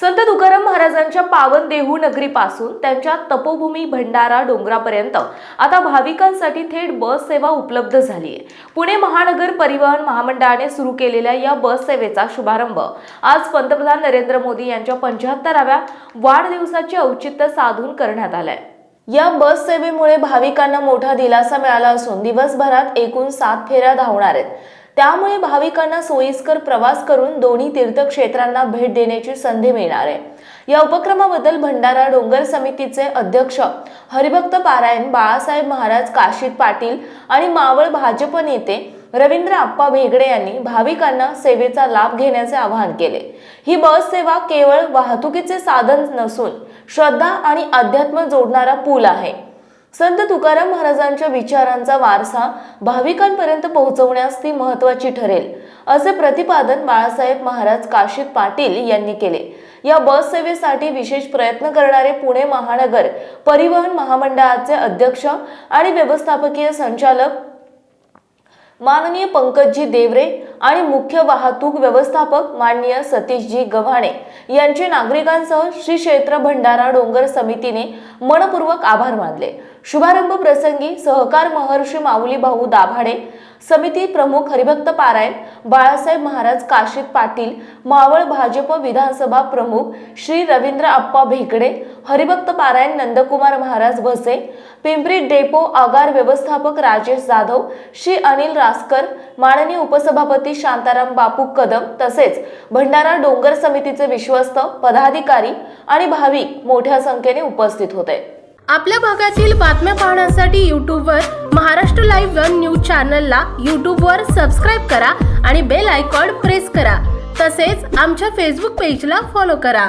संत तुकाराम महाराजांच्या पावन देहू नगरीपासून त्यांच्या तपोभूमी भंडारा डोंगरापर्यंत आता भाविकांसाठी थेट बस सेवा उपलब्ध झाली आहे पुणे महानगर परिवहन महामंडळाने सुरू केलेल्या या बस सेवेचा शुभारंभ आज पंतप्रधान नरेंद्र मोदी यांच्या पंच्याहत्तराव्या वाढदिवसाचे औचित्य साधून करण्यात आलंय. या बस सेवेमुळे भाविकांना मोठा दिलासा मिळाला असून दिवसभरात एकूण सात फेऱ्या धावणार आहेत. त्यामुळे भाविकांना सोयीस्कर प्रवास करून दोन्ही तीर्थक्षेत्रांना भेट देण्याची संधी मिळणार आहे. या उपक्रमाबद्दल भंडारा डोंगर समितीचे अध्यक्ष हरिभक्त पारायण बाळासाहेब महाराज काशीद पाटील आणि मावळ भाजप नेते रवींद्र आप्पा भेगडे यांनी भाविकांना सेवेचा लाभ घेण्याचे आवाहन केले. ही बस सेवा केवळ वाहतुकीचे साधन नसून श्रद्धा आणि अध्यात्म जोडणारा पूल आहे. संत तुकाराम महाराजांच्या विचारांचा वारसा भाविकांपर्यंत पोहोचवण्यास ती महत्वाची ठरेल असे प्रतिपादन बाळासाहेब महाराज काशीद पाटील यांनी केले. या बस सेवेसाठी विशेष प्रयत्न करणारे पुणे महानगर परिवहन महामंडळाचे अध्यक्ष आणि व्यवस्थापकीय संचालक माननीय पंकजजी देवरे आणि मुख्य वाहतूक व्यवस्थापक माननीय सतीशजी गव्हाणे यांचे नागरिकांसह श्री क्षेत्र भंडारा डोंगर समितीने मनपूर्वक आभार मानले. शुभारंभ प्रसंगी सहकार महर्षी माऊली भाऊ दाभाडे समिती प्रमुख हरिभक्त पारायण बाळासाहेब महाराज काशीद पाटील मावळ भाजप विधानसभा प्रमुख श्री रवींद्र आप्पा भेकडे हरिभक्त पारायण नंदकुमार महाराज भसे पिंपरी डेपो आगार व्यवस्थापक राजेश जाधव श्री अनिल रासकर माननीय उपसभापती शांताराम बापू कदम तसेच भंडारा डोंगर समितीचे विश्वस्त पदाधिकारी आणि भाविक मोठ्या संख्येने उपस्थित होते. आपल्या भागातील बातम्या पाहण्यासाठी यूट्यूबवर महाराष्ट्र लाईव्ह वन न्यूज चॅनलला यूट्यूबवर सबस्क्राईब करा आणि बेल आयकॉन प्रेस करा. तसेच आमच्या फेसबुक पेजला फॉलो करा.